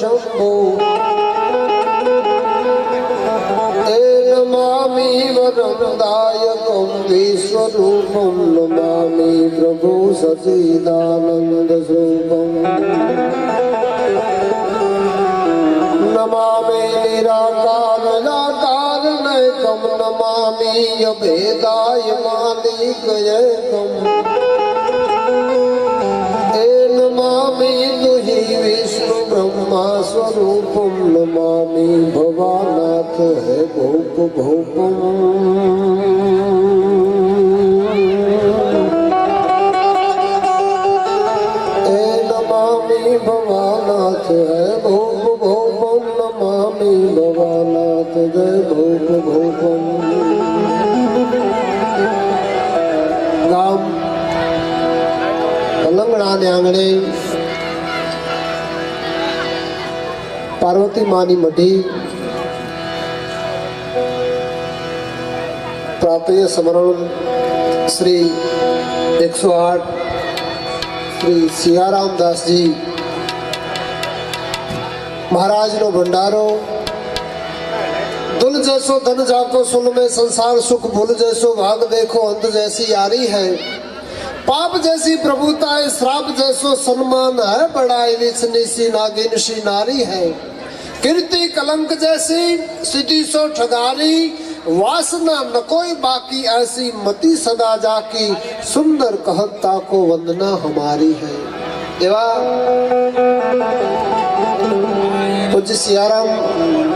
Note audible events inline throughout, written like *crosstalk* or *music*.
શંભો. નમામિ વરદાયકમ વિશ્વરૂપમ નમામી પ્રભુ સચિદાનંદ સ્વરૂપમ. નમામે નિરાકાર નિરાકાર નૈકમ નમામી અભેદાય માલિક એકમ. બ્રહ્મા સ્વરૂપમ નમામિ ભવાનાથ હે ભૂપ ભૂપમ भवानाथ હે ભૂપ ભૂપમ નમામિ ભવાનાથ જય ભૂપ ભૂપમ ગામ કલંગણાને આંગણે પાર્વતી માની મઢી પ્રાતય સ્મરણ શ્રી એકસો આઠ શ્રી સિયારામ દાસજી મહારાજનો ભંડારો दुल जैसो धन जाको सुन में संसार सुख भूल जैसो भाग देखो अंत जैसी यारी है पाप जैसी प्रभुता है श्राप जैसो सम्मान है बड़ाई नीच निशी नागिन सी नारी है कीर्ति कलंक जैसी सिद्धि सो ठगारी वासना न कोई बाकी ऐसी मति सदा जाकी सुंदर कहता को वंदना हमारी है एवा પૂજ્ય સિયારામ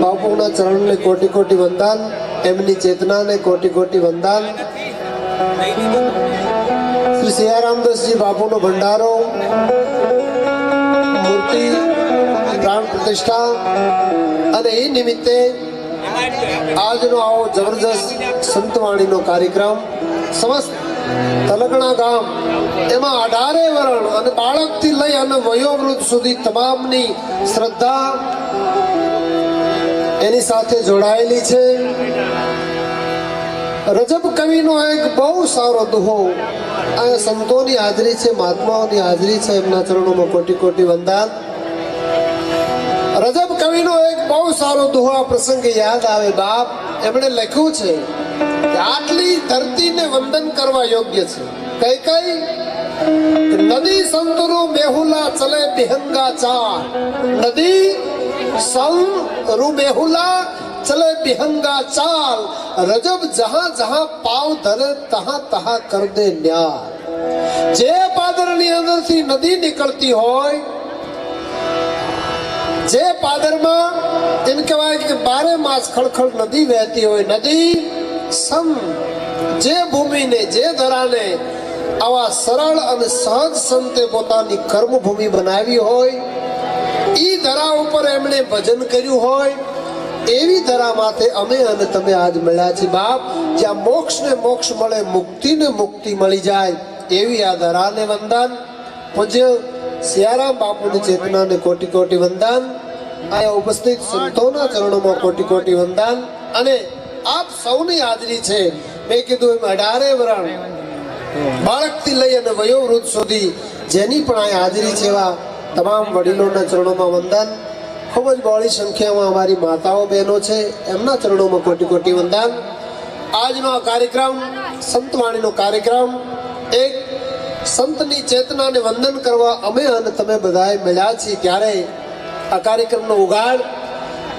બાપુના ચરણને કોટી કોટી વંદાન એમની ચેતનાને કોટી કોટી વંદાન શ્રી સિયારામદાસજી બાપુનો ભંડારો મૂર્તિ પ્રાણ પ્રતિષ્ઠા અને એ નિમિત્તે આજનો આવો જબરજસ્ત સંતવાણીનો કાર્યક્રમ સમસ્ત તલગણા ગામ એમાં અઢારે વરણ અને બાળકથી લઈ અને વયોવૃદ્ધ સુધી તમામની શ્રદ્ધા એની સાથે જોડાયેલી છે. રજબ કવિનો એક બહુ સારો દુહો આ સંતોની હાજરી છે, મહાત્માઓની હાજરી છે એમના ચરણોમાં કોટી કોટી વંદાન. કવિનો એક બહુ સારો દુહો આ પ્રસંગે યાદ આવે. બાપ, એમણે લખ્યું છે કે આટલી ધરતીને વંદન કરવા યોગ્ય છે. કઈ કઈ? નદી સંતરો મેહુલા ચલે બિહંગા ચા નદી સંત મેહુલા ચલે બિહંગા ચાલ રજબ જહાં જહાં પાવ ધરે તહાં તહાં કર દે ન્યાર. જે પાદરની અંદરથી નદી નીકળતી હોય જે પાદરમાં એમ કહેવાય કે બારે માસ ખળખળ નદી વહેતી હોય, નદી સમ જે ભૂમિને, જે ધરાને આવા સરળ અને સહજ સંતે પોતાની કર્મભૂમિ બનાવી હોય એ ધરા ઉપર એમણે ભજન કર્યું હોય, એવી ધરા માથે અમે અને તમે આજ મળ્યા છીએ. બાપ, જ્યાં મોક્ષ ને મોક્ષ મળે મુક્તિ ને મુક્તિ મળી જાય, એવી આ ધરાને વંદન. પૂજ્ય સિયારામ બાપુની ચેતનાને કોટી કોટી વંદન. અહીંયા ઉપસ્થિત સંતોના ચરણોમાં કોટી કોટી વંદન. અને આપ સૌની હાજરી છે. મેં કીધું એમ અઢારે વરણ. બાળકથી લઈ અને વયોવૃદ્ધ સુધી જેની પણ અહીંયા હાજરી છે એવા તમામ વડીલોના ચરણોમાં વંદન. ખૂબ જ બહોળી સંખ્યામાં અમારી માતાઓ બહેનો છે. એમના ચરણોમાં કોટી કોટી વંદન. આજનો આ કાર્યક્રમ, સંતવાણીનો કાર્યક્રમ, એક સંતની ચેતનાને વંદન કરવા અમે અને તમે બધાએ મળ્યા છીએ ત્યારે આ કાર્યક્રમનો ઉગાડ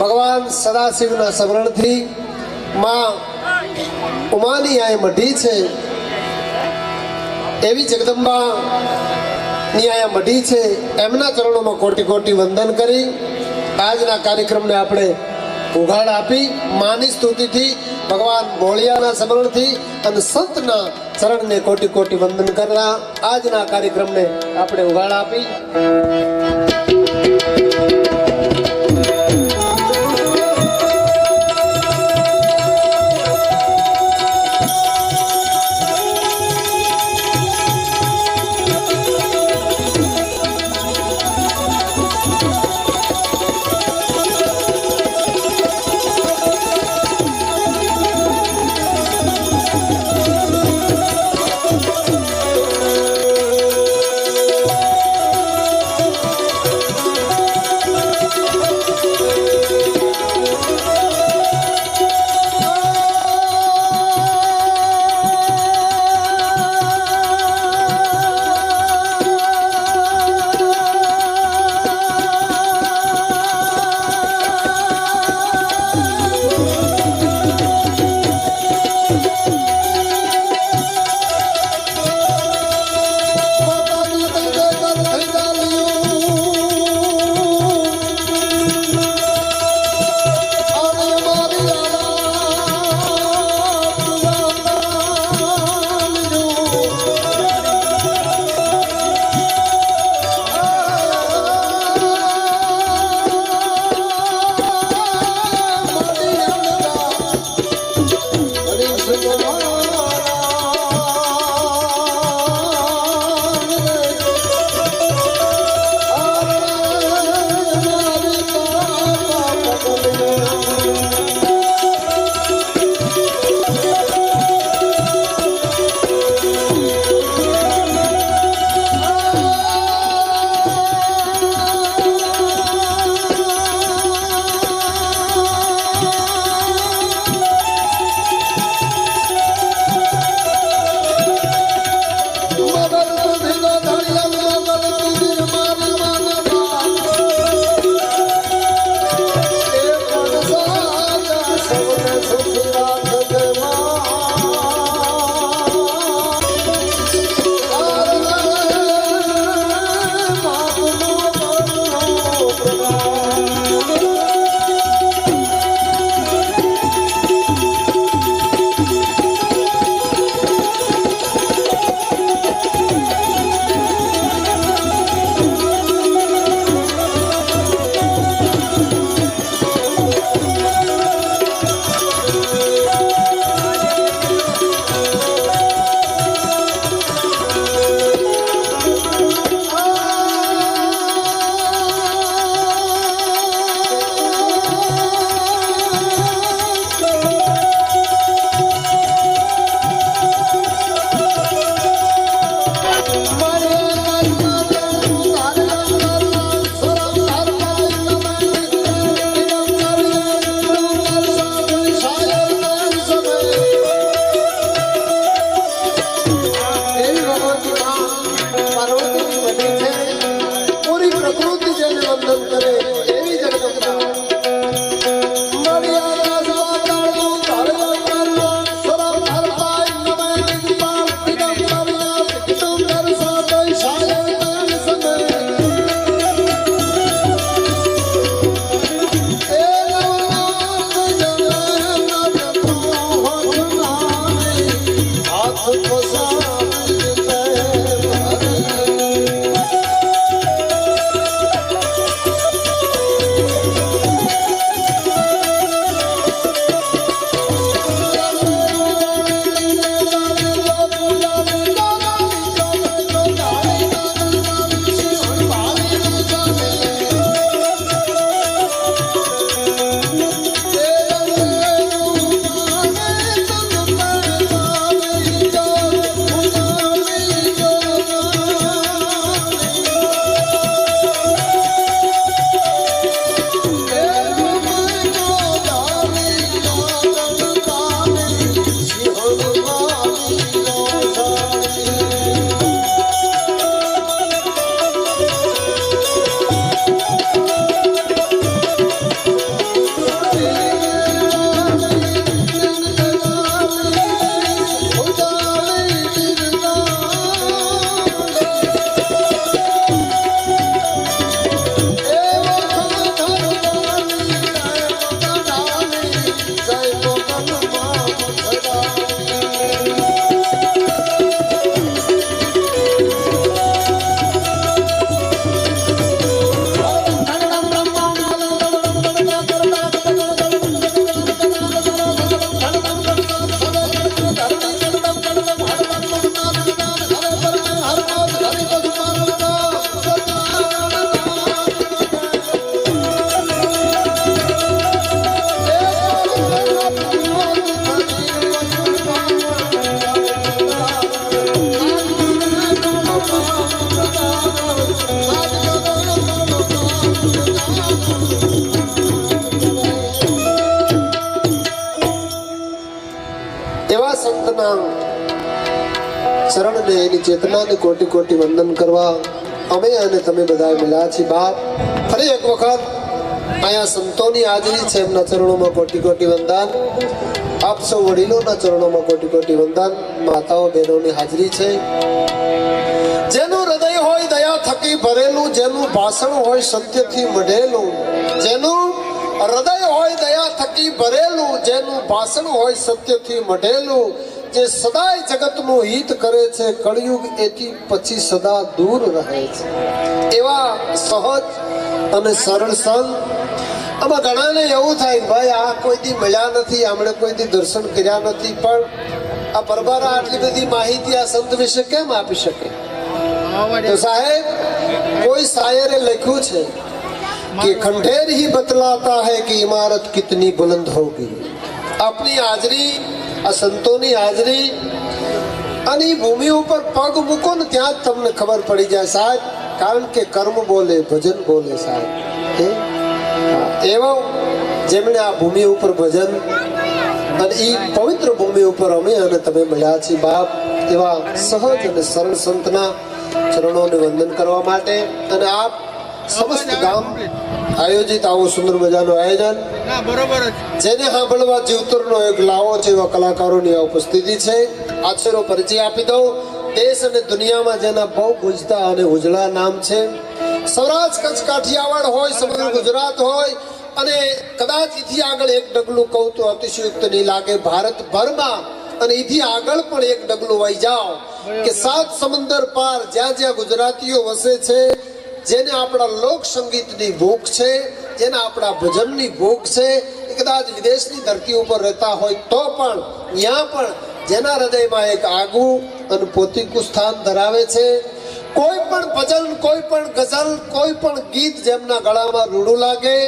ભગવાન સદાશિવના સ્મરણથી માં ઉમાની આ મઢી છે. એવી જગદંબા ની આયા મઢી છે. એમના ચરણોમાં કોટી કોટી વંદન કરી. આજના કાર્યક્રમને આપણે ઉઘાડ આપી. માની સ્તુતિથી ભગવાન ભોળિયાના સ્મરણથી અને સંતના ચરણને કોટી કોટી વંદન કરતા આજના કાર્યક્રમને આપણે ઉઘાડ આપી. શરણને એની ચેતનાને કોટી કોટી વંદન કરવા. અમે અને તમે બધા મળ્યા છીએ બાપ. ફરી એક વખત અહીંયા સંતોની હાજરી છે એમના ચરણોમાં કોટી કોટી વંદન. આપ સૌ વડીલોના ચરણોમાં કોટી કોટી વંદન. માતાઓ બહેનોની હાજરી છે. જેનું હૃદય હોય દયા થકી ભરેલું, જેનું ભાષણ હોય સત્યથી મઢેલું, જેનું હૃદય હોય દયા થકી ભરેલું, જેનું ભાષણ હોય સત્યથી મઢેલું જે સદાય જગતનું હિત કરે છે, કળિયુગ એથી પછી સદા દૂર રહે છે. એવા સહજ અને સરળ સંત આમાં ઘણાને એવું થાય ભાઈ આ કોઈ દી મળ્યા નથી, આમણે કોઈ દી દર્શન કર્યા નથી, પણ આ પરબારા આટલી બધી માહિતી આ સંત વિશે કેમ આપી શકે? સાહેબ, કોઈ શાયરે લખ્યું છે કે ખંડેર હી બતલાતા હૈ કે ઇમારત કિતની બુલંદ હોગી આપની હાજરી આ સંતોની હાજરી અને એ ભૂમિ ઉપર પગ મૂકો ને ત્યાં જ તમને ખબર પડી જાય સાહેબ, કારણ કે કર્મ બોલે, ભજન બોલે સાહેબ. એવા જેમણે આ ભૂમિ ઉપર ભજન અને એ પવિત્ર ભૂમિ ઉપર અમે અને તમે મળ્યા છીએ બાપ, એવા સહજ અને સરળ સંતના ચરણોને વંદન કરવા માટે. અને આપ સમસ્ત ગામ આયોજિત આવું સુંદર મજાનું આયોજન. બરોબર જેને સાંભળવા જીવતરનો એક લાવો છે એવા કલાકારોની આ ઉપસ્થિતિ છે. આછેરો પરિચય આપી દઉં. દેશ અને દુનિયામાં જેના બહુ ગુજતા અને ઉજળા નામ છે. સૌરાષ્ટ્ર કચ્છ કાઠિયાવાડ હોય સમગ્ર ગુજરાત હોય અને કદાચ એથી આગળ એક ડગલું કહું તો અતિશયુક્ત નહીં લાગે. ભારતભરમાં અને એથી આગળ પણ એક ડગલું વહી જાઓ. કે સાત સમંદર પાર જ્યાં જ્યાં ગુજરાતીઓ વસે છે જેને આપણા લોક સંગીતની ભૂખ છે, જેને આપણા ભજનની ભૂખ છે કદાચ વિદેશની ધરતી ઉપર રહેતા હોય તો પણ, ત્યાં પણ જેના હૃદયમાં એક આગવું અને પોતીકું સ્થાન ધરાવે છે. કોઈ પણ ભજન, કોઈ પણ ગઝલ, કોઈ પણ ગીત જેમના ગળામાં રૂડું લાગે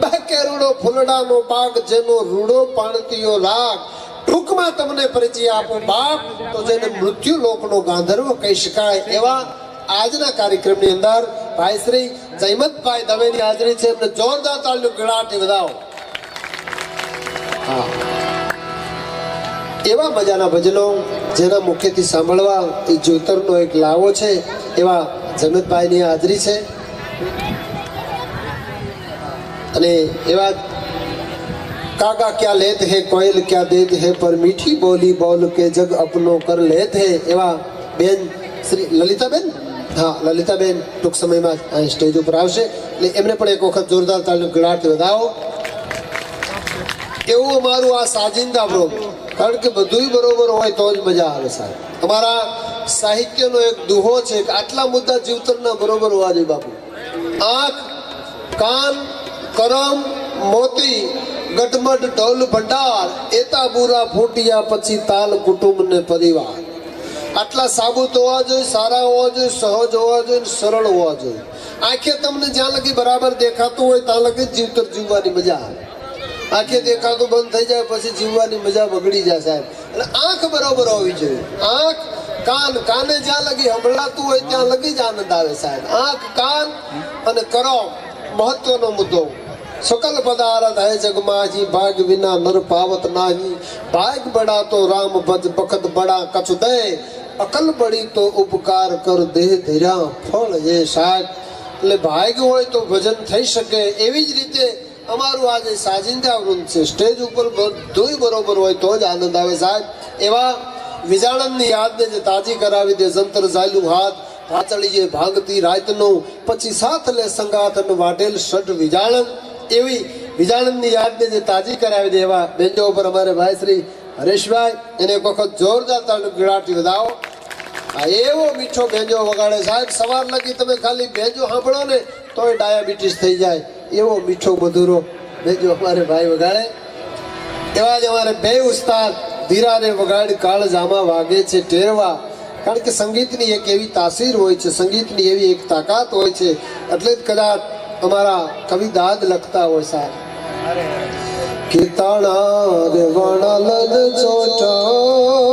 બે રૂડો ફૂલડાનો બાગ, જેનો રૂડો પાણતીયો લાગ ટૂંકમાં તમને પરિચય આપું, બાપ તો જેને મૃત્યુ લોકનો ગાંધર્વ કહી શકાય એવા આજના કાર્યક્રમની અંદર ભાઈ શ્રી જયમતભાઈ દવેની હાજરી છે એમને જોરદાર તાળીઓ ગળાટી વધાવો હા એવા મજાના ભજનો જેના મુખ્યથી સાંભળવા એ જ્યોતરનો એક લાવો છે એવા જગતભાઈની હાજરી છે અને એવા कागा क्या लेत है कोयल क्या देत है पर मीठी बोली बोल के जग अपनो कर लेत है એવા બેન શ્રી લલિતાબેન હા, લલિતાબેન ટૂંક સમયમાં અહીં સ્ટેજ ઉપર આવશે. એટલે એમને પણ એક વખત જોરદાર તાલનું ગળાટ વધાવો એવું અમારું આ સાજિંદા પ્રોગ કારણ કે બધુંય બરોબર હોય તો જ મજા આવે સાહેબ. અમારા સાહિત્યનો એક દુહો છે કે આટલા મુદ્દા જીવતરના બરોબર હોવા જોઈએ બાપુ. આંખ, કાન, કરમ, મોતી ગટમટ ઢોલ, ભંડાર, એતા, બુરા, ફૂટિયા, પછી તાલ કુટુંબ ને પરિવાર. આટલા સાબુત હોવા જોઈએ, સારા હોવા જોઈએ, સહજ હોવા જોઈએ સરળ હોવા જોઈએ. આંખે તમને જ્યાં લગી બરાબર દેખાતું હોય ત્યાં લગી જીવતર જીવવાની મજા આવે. આંખે દેખાતું બંધ થઈ જાય પછી જીવવાની મજા બગડી જાય સાહેબ. એટલે આંખ બરોબર હોવી જોઈએ. આંખ, કાન, કાને જ્યાં લગી સંભળાતું હોય ત્યાં લગી જ આનંદ આવે સાહેબ. આંખ, કાન અને કરો મહત્વનો મુદ્દો. સકલ પદાર્થ હે જગમાજી ભાગ વિના નર પાવત નાહી. ભાગ બડા તો રામ ભજ બખત બડા કછ દે અકલ બળી તો ઉપકાર કર દેહ ધીરા, ફળ એ સાહેબ એટલે ભાગ હોય તો ભજન થઈ શકે. એવી જ રીતે અમારું આજે સાજિંદા વૃંદ છે. સ્ટેજ ઉપર બધુંય બરોબર હોય તો જ આનંદ આવે. સાહેબ, એવા વિજાણનની યાદને જે તાજી કરાવી દે, જંતર ઝાયલું હાથ પાચળીએ ભાંગતી રાતનું, પછી સાથ લે સંગાથ વાટેલ સઢ વિજાણન. એવી વિજાણનની યાદને જે તાજી કરાવી દે એવા બેન્જો ઉપર અમારે ભાઈ શ્રી હરેશભાઈ, એને એક વખત જોરદાર તાળું ગીડાટી વધાવો આ એવો મીઠો ભેંજો વગાડે સાહેબ સવાર લગી તમે ખાલી ભેંજો સાંભળો ને તોય ડાયાબિટીસ થઈ જાય. એવો મીઠો મધુરો ભેંજો અમારે ભાઈ વગાડે. એવા જ અમારે બે ઉસ્તાદ ધીરાને વગાડ કાળ જામા વાગે છે ટેરવા. કારણ કે સંગીતની એક એવી તાસીર હોય છે સંગીતની એવી એક તાકાત હોય છે એટલે જ કદાચ અમારા કવિ દાદ લખતા હોય સાહેબ. કીર્તણા રે વણલ ચોટા.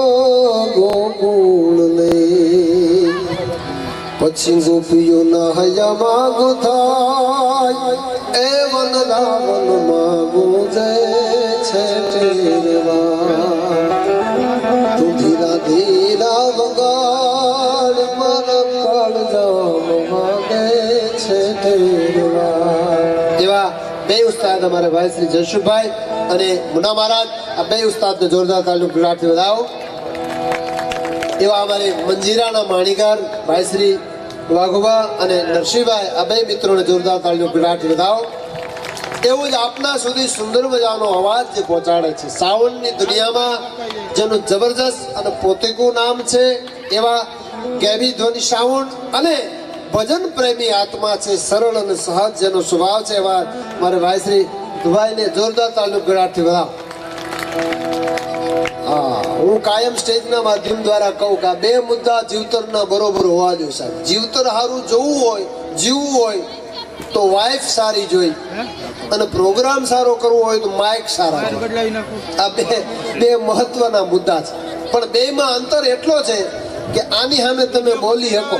સિંધુ પિયો ના હયા માગુ થાય. એ વન રાવણ માગુ જય છે તું ધીરા ધીરા વગાડ મન પડ માગે છે એવા બે ઉસ્તાદ અમારા ભાઈ શ્રી જશુભાઈ અને મુના મહારાજ, આ બે ઉસ્તાદને જોરદાર તાલુક ગુજરાતથી વધાવો એવા અમારે મંજીરાના માણીકાર, ભાઈ શ્રી વાઘુબા અને નરસિંહભાઈ, આ બે મિત્રોને જોરદાર તાલીમ ગુજરાતથી વધાવો. એવું જ આપના સુધી સુંદર મજાનો અવાજ જે પહોંચાડે છે. સાવનની દુનિયામાં જેનું જબરજસ્ત અને પોતિકું નામ છે, એવા ગેવી ધ્વનિ સાવણ અને ભજન પ્રેમી આત્મા છે, સરળ અને સહજ જેનો સ્વભાવ છે એવા મારે ભાઈ શ્રી દુભાઈને જોરદાર તાલુક ગળાથી વધાવ. હા કાયમ સ્ટેજના માધ્યમ દ્વારા કહું કે બે મુદ્દા જીવતરના બરોબર હોવા જોઈએ સાહેબ. જીવતર સારું જોવું હોય જીવવું હોય તો વાઇફ સારી જોઈ. અને પ્રોગ્રામ સારો કરવો હોય તો માઇક સારા આ બે બે મહત્વના મુદ્દા છે. પણ બેમાં અંતર એટલો છે કે આની સામે તમે બોલી શકો.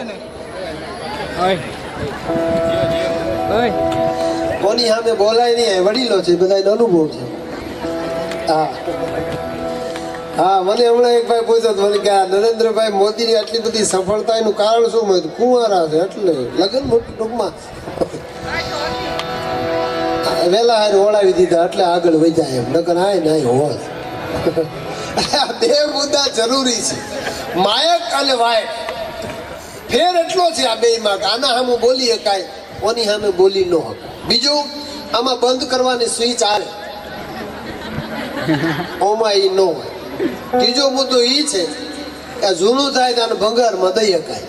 કોની સામે બોલાય નહીં વડીલો છે બધા અનુભવ છે. હા. હા મને હમણાં એક ભાઈ પૂછ્યો મને કે આ નરેન્દ્રભાઈ મોદીની આટલી બધી સફળતા એનું કારણ શું? મળ્યું કુંવારા છે એટલે લગ્ન મોટું ટૂંકમાં. વહેલા હારે ઓળાવી દીધા એટલે આગળ વધ્યા એમ. નકર આય ને આય હોત. બે મુદ્દા જરૂરી છે. માયક અને વાયક. ફેર એટલો છે આ બે માર્ક આના સામે બોલી શકાય ઓની સામે બોલી ન શકાય બીજું આમાં બંધ કરવાની સ્વિચ આવે. *laughs* ઓમાં એ ન હોય. ત્રીજો મુદ્દો એ છે કે જૂનું થાય તો ભંગારમાં દઈ શકાય.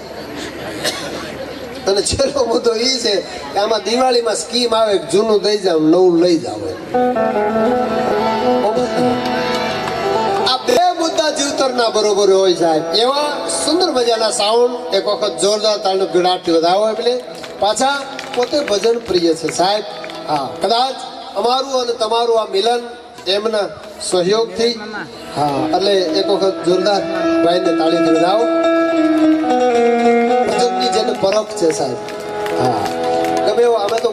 અને છેલ્લો મુદ્દો એ છે કે આમાં દિવાળીમાં સ્કીમ આવે જૂનું દઈ જાવ નવું લઈ જાવ આ બે મુદ્દા જીવતરના બરોબર હોય સાહેબ. એવા સુંદર મજાના સાઉન્ડ એક વખત જોરદાર તાળનો ગીડાટથી વધાવો એટલે પાછા પોતે ભજન પ્રિય છે સાહેબ. હા, કદાચ અમારું અને તમારું આ મિલન એમના સહયોગથી? હા એટલે એક વખત જોરદાર ભાઈને તાળી થી વધાવો ભજનની જેને પરખ છે સાહેબ. હા. ગમે એવો અમે તો